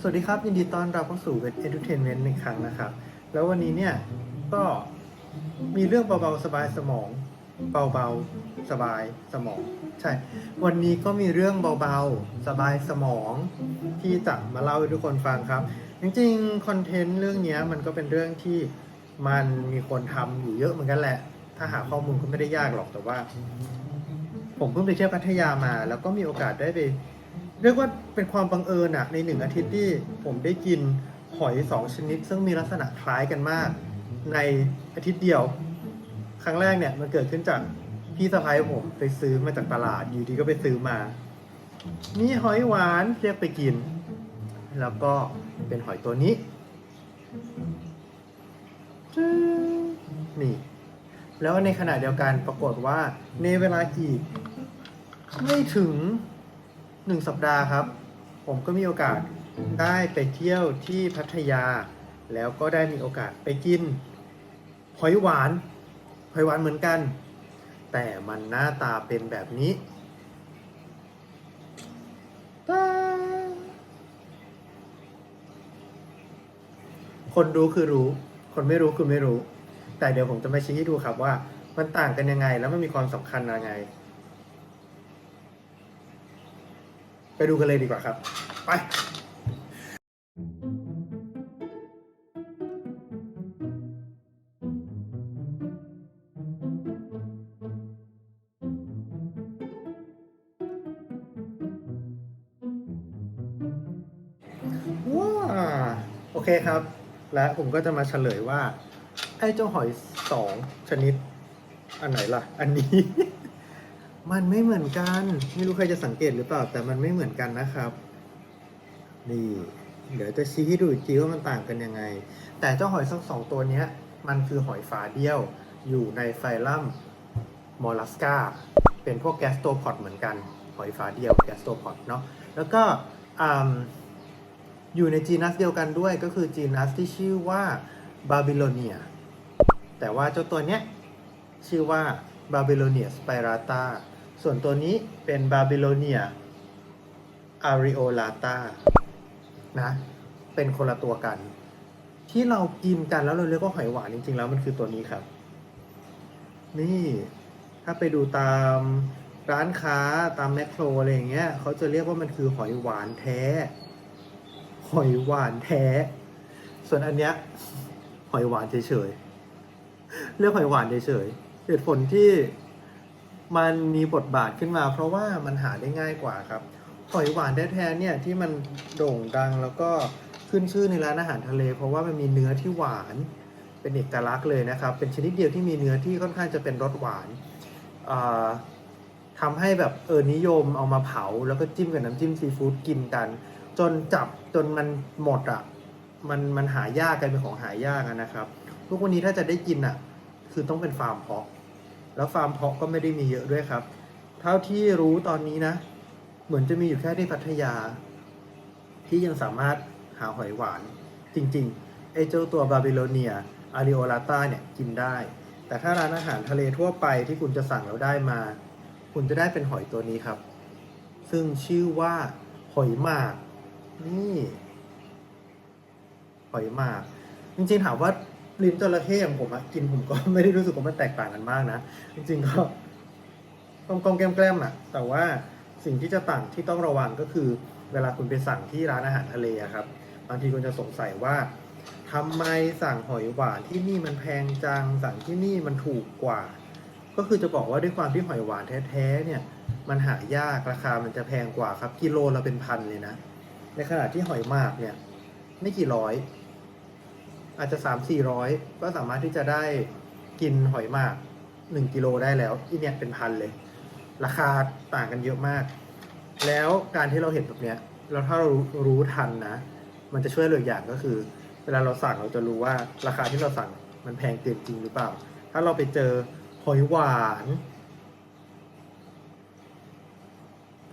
สวัสดีครับ ยินดีต้อนรับเข้าสู่เวท Entertainment ในครั้งนะครับ แล้ววันนี้เนี่ย ก็มีเรื่องเบาๆสบายสมอง เบาๆสบายสมอง ใช่ วันนี้ก็มีเรื่องเบาๆสบายสมองที่จะมาเล่าให้ทุกคนฟังครับ จริงๆคอนเทนต์เรื่องนี้มันก็เป็นเรื่องที่มันมีคนทำอยู่เยอะเหมือนกันแหละ ถ้าหาข้อมูลก็ไม่ได้ยากหรอกแต่ว่า ผมเพิ่งไปเที่ยวพัทยามา แล้วก็มีโอกาสได้ไป เรียกว่าเป็นความบังเอิญอะในหนึ่งอาทิตย์ที่ผมได้กินหอยสองชนิด ซึ่งมีลักษณะคล้ายกันมาก ในอาทิตย์เดียว ครั้งแรกเนี่ยมันเกิดขึ้นจากพี่สะพ้ายผมไปซื้อมาจากตลาดอยู่ดีก็ไปซื้อมา มีหอยหวานเรียกไปกิน แล้วก็เป็นหอยตัวนี้นี่ แล้วในขณะเดียวกันปรากฏว่าในเวลาอีกไม่ถึง หนึ่งสัปดาห์ครับ ผมก็มีโอกาสได้ไปเที่ยวที่พัทยา แล้วก็ได้มีโอกาสไปกินหอยหวานหอยหวานเหมือนกัน แต่มันหน้าตาเป็นแบบนี้คนรู้คือรู้ คนไม่รู้คือไม่รู้ แต่เดี๋ยวผมจะมาชี้ให้ดูครับว่า มันต่างกันยังไงแล้วมันมีความสำคัญยังไง ไปดูกันเลยดีกว่าครับ ไปว้าโอเคครับ และผมก็จะมาเฉลยว่า ไอ้เจ้าหอยสองชนิด อันไหนล่ะ อันนี้ มันไม่เหมือนกัน ไม่รู้ใครจะสังเกตหรือเปล่า แต่มันไม่เหมือนกันนะครับ นี่ เดี๋ยวจะชี้ให้ดูอีกทีว่ามันต่างกันยังไง แต่เจ้าหอยทั้งสองตัวเนี้ย มันคือหอยฝาเดียว อยู่ในไฟลัมมอลลัสกาเป็นพวกแกสโตพอดเหมือนกัน หอยฝาเดียวแกสโตพอดเนาะ แล้วก็ออยู่ในจีนัสเดียวกันด้วย ก็คือจีนัสที่ชื่อว่าบาบิโลเนีย แต่ว่าเจ้าตัวเนี้ยชื่อว่า Babylonia spirata ส่ ส่วนตัวนี้เป็น Babylonia areolata นะ เป็นคนละตัวกัน ที่เรากินกันแล้วเราเรียกว่าหอยหวานจริงๆ แล้วมันคือตัวนี้ครับ นี่ถ้าไปดูตามร้านค้าตามแมคโครอะไรอย่างเงี้ยเขาจะเรียกว่ามันคือหอยหวานแท้ หอยหวานแท้ ส่วนอันเนี้ยหอยหวานเฉยๆเรียกหอยหวานเฉยๆเหตุผลที่ มันมีบทบาทขึ้นมา เพราะว่ามันหาได้ง่ายกว่าครับหอยหวานแท้ๆเนี่ยที่มันโด่งดังแล้วก็ขึ้นชื่อในร้านอาหารทะเล เพราะว่ามันมีเนื้อที่หวานเป็นเอกลักษณ์เลยนะครับ เป็นชนิดเดียวที่มีเนื้อที่ค่อนข้างจะเป็นรสหวานอ่าทำให้แบบเออนิยมเอามาเผา แล้วก็จิ้มกับน้ำจิ้มซีฟู้ดกินกัน จนจับจนมันหมดอะมันมันหายากกันเป็นของหายากนะครับ ทุกวันนี้ถ้าจะได้กินอะ คือต้องเป็นฟาร์มเพาะ แล้วฟาร์มเพาะก็ไม่ได้มีเยอะด้วยครับ เท่าที่รู้ตอนนี้นะ เหมือนจะมีอยู่แค่ที่พัทยา ที่ยังสามารถหาหอยหวาน จริงๆไอ้เจ้าตัวบาบิโลเนียอาริโอลาต้าเนี่ยกินได้ แต่ถ้าร้านอาหารทะเลทั่วไปที่คุณจะสั่งแล้วได้มา คุณจะได้เป็นหอยตัวนี้ครับ ซึ่งชื่อว่าหอยหมาก นี่ หอยหมาก จริงๆถามว่า ลิ้นจระเข้ของผมอะกินผมก็ไม่ได้รู้สึกว่ามันแตกต่างกันมากนะ จริงๆก็กลมกลมๆแกล้มๆอะแต่ว่าสิ่งที่จะต่างที่ต้องระวังก็คือ เวลาคุณไปสั่งที่ร้านอาหารทะเลอะครับ บางทีคุณจะสงสัยว่าทำไมสั่งหอยหวานที่นี่มันแพงจังสั่งที่นี่มันถูกกว่า ก็คือจะบอกว่าด้วยความที่หอยหวานแท้ๆเนี่ยมันหายากราคามันจะแพงกว่าครับ กิโลละเป็นพันเลยนะ ในขณะที่หอยมากเนี่ย ไม่กี่ร้อย อาจจะสามสี่ร้อยก็สามารถที่จะได้กินหอยหมากหนึ่งกิโลได้แล้วที่เนี่ยเป็นพันเลย ราคาต่างกันเยอะมาก แล้วการที่เราเห็นแบบเนี้ยแล้วถ้าเรารู้ทันนะ มันจะช่วยเหลืออย่างก็คือ เวลาเราสั่งเราจะรู้ว่าราคาที่เราสั่งมันแพงเกินจริงหรือเปล่า ถ้าเราไปเจอหอยหวาน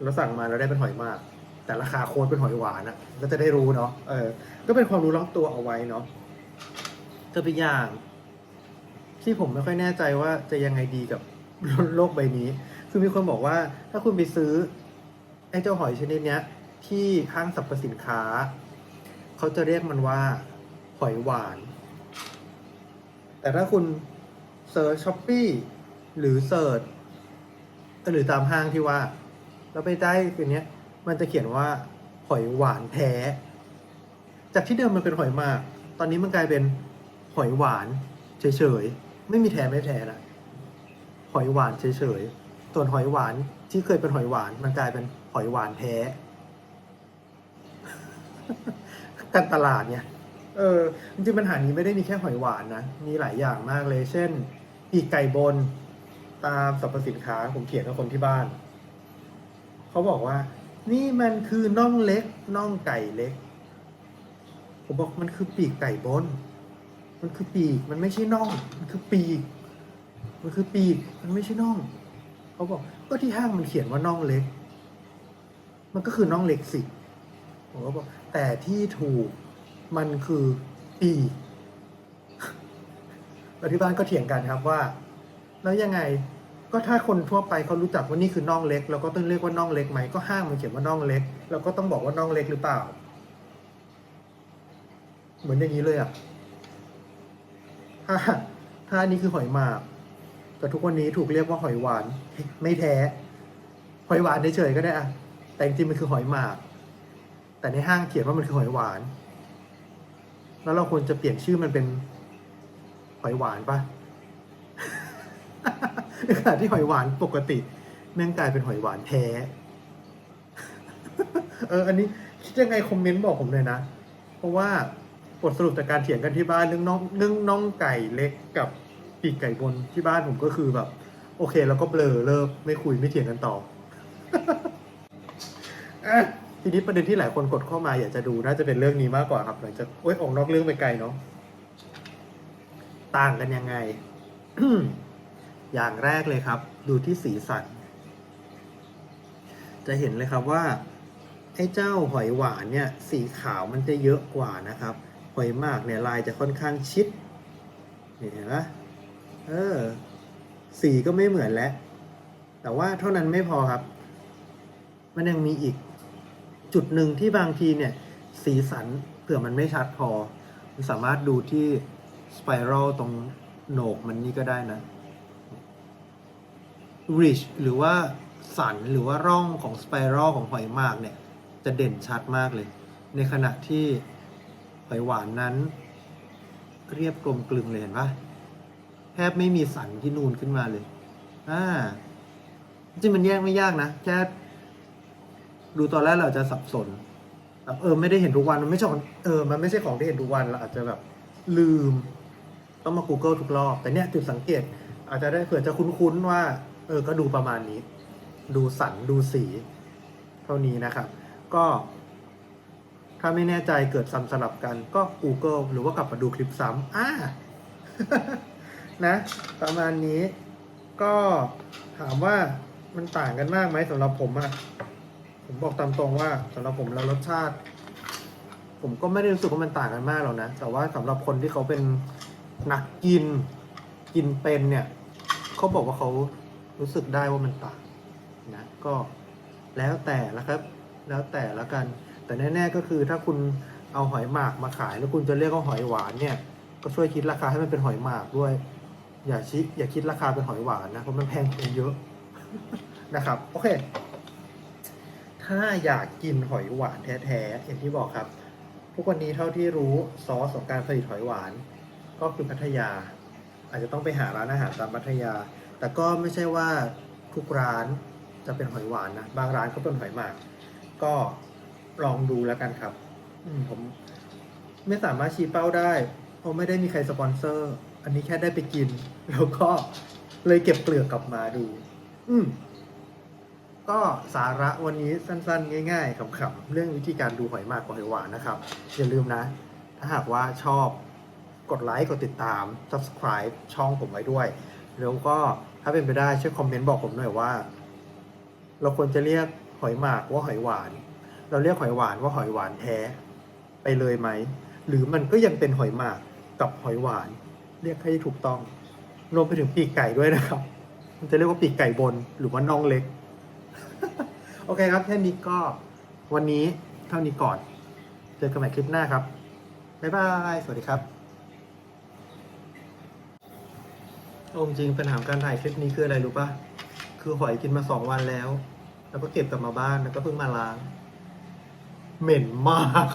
เราสั่งมาเราได้เป็นหอยมาก แต่ราคาโค้ดเป็นหอยหวานอะก็จะได้รู้เนาะเออก็เป็นความรู้รอบตัวเอาไว้เนาะ ตัวเป็นอย่าง ที่ผมไม่ค่อยแน่ใจว่าจะยังไงดีกับโลกใบนี้ คือมีคนบอกว่า ถ้าคุณไปซื้อ ไอ้เจ้าหอยชนิดเนี้ย ที่ห้างสรรพสินค้า เขาจะเรียกมันว่า หอยหวาน แต่ถ้าคุณเซิร์ชช้อปปี้หรือเซิร์ชหรือตามห้างที่ว่า แล้วไปได้ตัวเนี้ย มันจะเขียนว่าหอยหวานแท้ จากที่เดิมมันเป็นหอยมาก ตอนนี้มันกลายเป็น หอยหวานเฉยๆไม่มีแท้ไม่แท้ละหอยหวานเฉยๆส่วนหอยหวานที่เคยเป็นหอยหวานมันกลายเป็นหอยหวานแท้การตลาดเนี่ย เออจริงปัญหานี้ไม่ได้มีแค่หอยหวานนะ มีหลายอย่างมากเลย เช่นปีกไก่บน ตามสรรพสินค้าผมเขียนกับคนที่บ้าน เขาบอกว่า นี่มันคือน่องเล็กน่องไก่เล็ก ผมบอกมันคือปีกไก่บน มันคือปีก มันไม่ใช่น่อง มันคือปีก มันคือปีก มันไม่ใช่น่อง เขาบอก ก็ที่ห้างมันเขียนว่าน่องเล็ก มันก็คือน่องเล็กสิ ผมก็บอก แต่ที่ถูก มันคือปีกแล้วที่บ้านก็เถียงกันครับว่า แล้วยังไง ก็ถ้าคนทั่วไปเขารู้จักว่านี่คือน่องเล็ก เราก็ต้องเรียกว่าน่องเล็กไหม ก็ห้างมันเขียนว่าน่องเล็ก เราก็ต้องบอกว่าน่องเล็กหรือเปล่า เหมือนอย่างนี้เลยอะ ถ้าถ้าอันนี้คือหอยหมาก แต่ทุกวันนี้ถูกเรียกว่าหอยหวาน ไม่แท้ หอยหวานเฉยๆก็ได้อะแต่จริงๆมันคือหอยหมาก แต่ในห้างเขียนว่ามันคือหอยหวาน แล้วเราควรจะเปลี่ยนชื่อมันเป็นหอยหวานปะในขณะที่หอยหวานปกติแม่งกลายเป็นหอยหวานแท้ เออ อันนี้คิดยังไงคอมเมนต์บอกผมเลยนะ เพราะว่า บทสรุปจากการเถียงกันที่บ้านเรื่องน่องเรื่องน่องไก่เล็กกับปีกไก่บนที่บ้านผมก็คือแบบ โอเค แล้วก็เบลอเลิกไม่คุยไม่เถียงกันต่ออทีนี้ประเด็นที่หลายคนกดเข้ามาอยากจะดูน่าจะเป็นเรื่องนี้มากกว่าครับหลังจากโอ้ยออกนอกเรื่องไปไกลเนาะต่างกันยังไง อย่างแรกเลยครับ ดูที่สีสัน จะเห็นเลยครับว่าไอ้เจ้าหอยหวานเนี่ย สีขาวมันจะเยอะกว่านะครับ หอยมากเนี่ยลายจะค่อนข้างชิดเห็นไหมเออ สีก็ไม่เหมือนแล้ว แต่ว่าเท่านั้นไม่พอครับ มันยังมีอีกจุดหนึ่งที่บางทีเนี่ย สีสันเผื่อมันไม่ชัดพอ มันสามารถดูที่สไปรัลตรงโหนกมันนี่ก็ได้นะ ridge หรือว่าสันหรือว่าร่องของสไปรัลของหอยมากเนี่ย จะเด่นชัดมากเลย ในขณะที่ หอยหวานนั้น เรียบกลมกลึงเลยเห็นปะแทบไม่มีสันที่นูนขึ้นมาเลยอ่าจริงมันแยกไม่ยากนะ แค่ดูตอนแรกเราจะสับสนแบบเออไม่ได้เห็นทุกวันมันไม่ใช่ของเออมันไม่ใช่ของที่เห็นทุกวันเราอาจจะแบบลืม ต้องมา Google ทุกรอบ แต่เนี่ยจุดสังเกต อาจจะได้เผื่อจะคุ้นๆว่า เออก็ดูประมาณนี้ ดูสันดูสี เท่านี้นะครับ ก็ ถ้าไม่แน่ใจเกิดซ้ำสลับกันก็ Google หรือว่ากลับมาดูคลิปซ้ำอ่านะ ประมาณนี้ ก็ถามว่ามันต่างกันมากไหมสำหรับผมอะผมบอกตามตรงว่าสำหรับผมแล้วรสชาติ ผมก็ไม่ได้รู้สึกว่ามันต่างกันมากหรอกนะ แต่ว่าสำหรับคนที่เขาเป็นนักกินกินเป็นเนี่ยเขาบอกว่าเขารู้สึกได้ว่ามันต่างนะ ก็แล้วแต่ละครับ แล้วแต่ละกัน แต่แน่ๆก็คือถ้าคุณเอาหอยหมากมาขาย แล้วคุณจะเรียกว่าหอยหวานเนี่ย ก็ช่วยคิดราคาให้มันเป็นหอยหมากด้วย อย่าชิอย่าคิดราคาเป็นหอยหวานนะเพราะมันแพงกว่าเยอะนะครับโอเค ถ้าอยากกินหอยหวานแท้ๆอย่างที่บอกครับทุกวันนี้เท่าที่รู้ซอสของการผลิตหอยหวาน ก็คือพัทยา อาจจะต้องไปหาร้านอาหารตามพัทยา แต่ก็ไม่ใช่ว่าทุกร้านจะเป็นหอยหวานนะ บางร้านก็เป็นหอยหมาก ก็ ลองดูแล้วกันครับ อืมผม ไม่สามารถชี้เป้าได้เพราะไม่ได้มีใครสปอนเซอร์ อันนี้แค่ได้ไปกิน แล้วก็เลยเก็บเปลือกกลับมาดู อืมก็สาระวันนี้สั้นๆ ง่ายๆขำๆเรื่องวิธีการดูหอยมากกับหอยหวานนะครับ อย่าลืมนะ ถ้าหากว่าชอบกดไลค์กดติดตาม subscribe ช่องผมไว้ด้วย แล้วก็ถ้าเป็นไปได้ช่วยคอมเมนต์บอกผมหน่อยว่า เราควรจะเรียกหอยหมากว่าหอยหวาน เราเรียกหอยหวานว่าหอยหวานแท้ไปเลยไหม หรือมันก็ยังเป็นหอยหมากกับหอยหวาน เรียกให้ถูกต้องรวมไปถึงปีกไก่ด้วยนะครับ มันจะเรียกว่าปีกไก่บนหรือว่าน่องเล็ก โอเคครับแค่นี้ก็วันนี้เท่านี้ก่อน เจอกันใหม่คลิปหน้าครับ บ๊ายบาย สวัสดีครับโอมจริงปัญหาการถ่ายคลิปนี้คืออะไรรู้ปะคือหอยกินมาสองวันแล้ว แล้วก็เก็บกลับมาบ้านแล้วก็เพิ่งมาล้าง เหม็นมาก